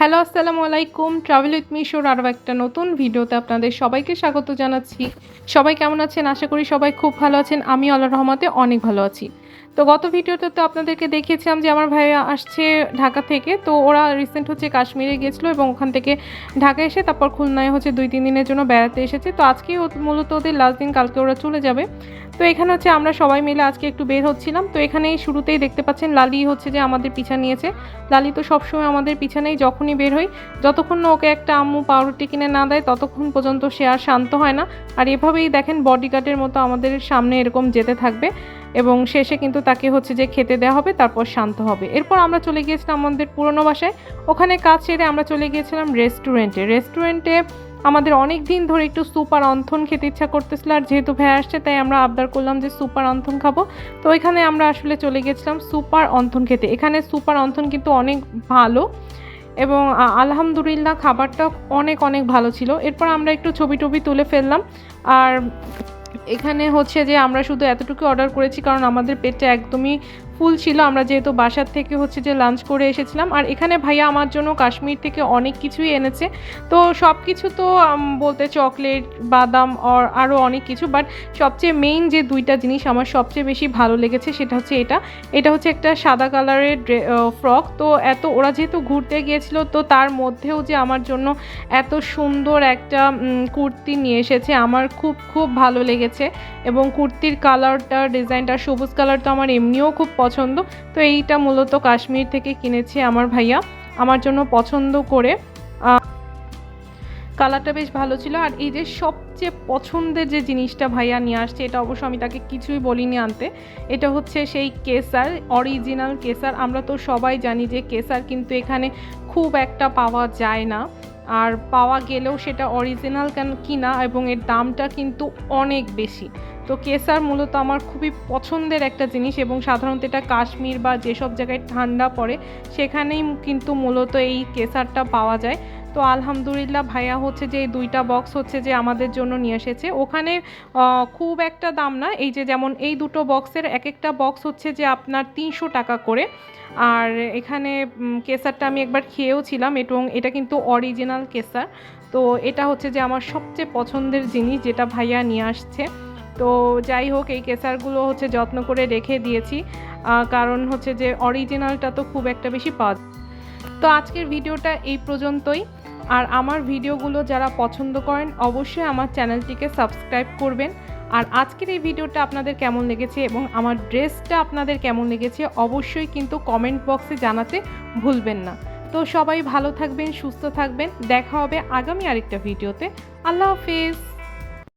Hello, আসসালামু আলাইকুম। Travel with মিশোর আরও একটা নতুন ভিডিওতে আপনাদের সবাইকে স্বাগত জানাচ্ছি। সবাই কেমন আছেন? আশা করি সবাই খুব ভালো আছেন। আমি আল্লাহ রহমতে অনেক ভালো আছি। তো গত ভিডিওতে তো আপনাদেরকে দেখিয়েছিলাম যে আমার ভাইয়া আসছে ঢাকা থেকে। তো ওরা রিসেন্ট হচ্ছে কাশ্মীরে গিয়েছিল এবং ওখান থেকে ঢাকা এসে তারপর খুলনায় হচ্ছে দুই, তিন দিনের জন্য বেড়াতে এসেছে। তো আজকেই মূলত ওদের লাস্ট দিন, কালকে ওরা চলে যাবে। তো এখানে হচ্ছে আমরা সবাই মিলে আজকে একটু বের হচ্ছিলাম। তো এখানেই শুরুতেই দেখতে পাচ্ছেন লালি হচ্ছে যে আমাদের পিছা নিয়েছে। লালি তো সবসময় আমাদের পিছনেই যখনই বের হই, যতক্ষণ না ওকে একটা আম্মু পাউরুটি কিনে না দেয়, ততক্ষণ পর্যন্ত সে আর শান্ত হয় না। আর এভাবেই দেখেন বডিগার্ডের মতো আমাদের সামনে এরকম যেতে থাকবে এবং শেষে কিন্তু তাকে হচ্ছে যে খেতে দেওয়া হবে, তারপর শান্ত হবে। এরপর আমরা চলে গিয়েছিলাম আমাদের পুরনো বাসায়। ওখানে কাজ সেরে আমরা চলে গিয়েছিলাম রেস্টুরেন্টে রেস্টুরেন্টে আমাদের অনেক দিন ধরে একটু সুপার অন্থন খেতে ইচ্ছা করতেছিল, আর যেহেতু ভ্যা আসছে, তাই আমরা আবদার করলাম যে সুপার অন্থন খাব। তো ওইখানে আমরা আসলে চলে গেছিলাম সুপার অন্থন খেতে। এখানে সুপার অন্থন কিন্তু অনেক ভালো এবং আলহামদুলিল্লাহ খাবারটা অনেক অনেক ভালো ছিল। এরপর আমরা একটু ছবি টবি তুলে ফেললাম। আর এখানে হচ্ছে যে আমরা শুধু এতটুকু অর্ডার করেছি, কারণ আমাদের পেটটা একদমই ফুল ছিল। আমরা যেহেতু বাসার থেকে হচ্ছে যে লাঞ্চ করে এসেছিলাম। আর এখানে ভাইয়া আমার জন্য কাশ্মীর থেকে অনেক কিছুই এনেছে। তো সব কিছু তো বলতে চকলেট বাদাম আর আরও অনেক কিছু। বাট সবচেয়ে মেইন যে দুইটা জিনিস আমার সবচেয়ে বেশি ভালো লেগেছে সেটা হচ্ছে এটা। এটা হচ্ছে একটা সাদা কালারের ড্রে ফ্রক তো এত, ওরা যেহেতু ঘুরতে গিয়েছিল, তো তার মধ্যেও যে আমার জন্য এত সুন্দর একটা কুর্তি নিয়ে এসেছে, আমার খুব খুব ভালো লেগেছে। এবং কুর্তির কালারটা ডিজাইনটা সবুজ কালার তো আমার এমনিও খুব পছন্দ তো এইটা মূলত কাশ্মীর থেকে কিনেছি আমার ভাইয়া। আমার জন্য পছন্দ করে। কালারটা বেশ ভালো ছিল। আর এই যে সবচেয়ে পছন্দের যে জিনিসটা ভাইয়া নিয়ে আসছে, এটা অবশ্য আমি তাকে কিছুই বলিনি আনতে। এটা হচ্ছে সেই কেসার, অরিজিনাল কেসার। আমরা তো সবাই জানি যে কেসার কিন্তু এখানে খুব একটা পাওয়া যায় না। আর পাওয়া গেলেও সেটা অরিজিনাল কেন, কিনা এবং এর দামটা কিন্তু অনেক বেশি। তো কেসার মূলত আমার খুবই পছন্দের একটা জিনিস এবং সাধারণত এটা কাশ্মীর বা যেসব জায়গায় ঠান্ডা পড়ে, সেখানেই কিন্তু মূলত এই কেসারটা পাওয়া যায়। তো আলহামদুলিল্লাহ ভাইয়া হচ্ছে যে এই দুইটা বক্স হচ্ছে যে আমাদের জন্য নিয়ে এসেছে। ওখানে খুব একটা দাম না, এই যে যেমন এই দুটো বক্সের এক একটা বক্স হচ্ছে যে আপনার তিনশো টাকা করে। আর এখানে কেসারটা আমি একবার খেয়েও ছিলাম এবং এটা কিন্তু অরিজিনাল কেসার। তো এটা হচ্ছে যে আমার সবচেয়ে পছন্দের জিনিস যেটা ভাইয়া নিয়ে আসছে। তো যাই হোক, এই কেসারগুলো হচ্ছে যত্ন করে রেখে দিয়েছি। কারণ হচ্ছে যে অরিজিনালটা তো খুব একটা বেশি পাওয়া তো আজকের ভিডিওটা এই পর্যন্তই। আর আমার ভিডিওগুলো যারা পছন্দ করেন, অবশ্যই আমার চ্যানেলটিকে সাবস্ক্রাইব করবেন। আর আজকের এই ভিডিওটা আপনাদের কেমন লেগেছে এবং আমার ড্রেসটা আপনাদের কেমন লেগেছে, অবশ্যই কিন্তু কমেন্ট বক্সে জানাতে ভুলবেন না। তো সবাই ভালো থাকবেন, সুস্থ থাকবেন। দেখা হবে আগামী আরেকটা ভিডিওতে। আল্লাহ হাফিজ।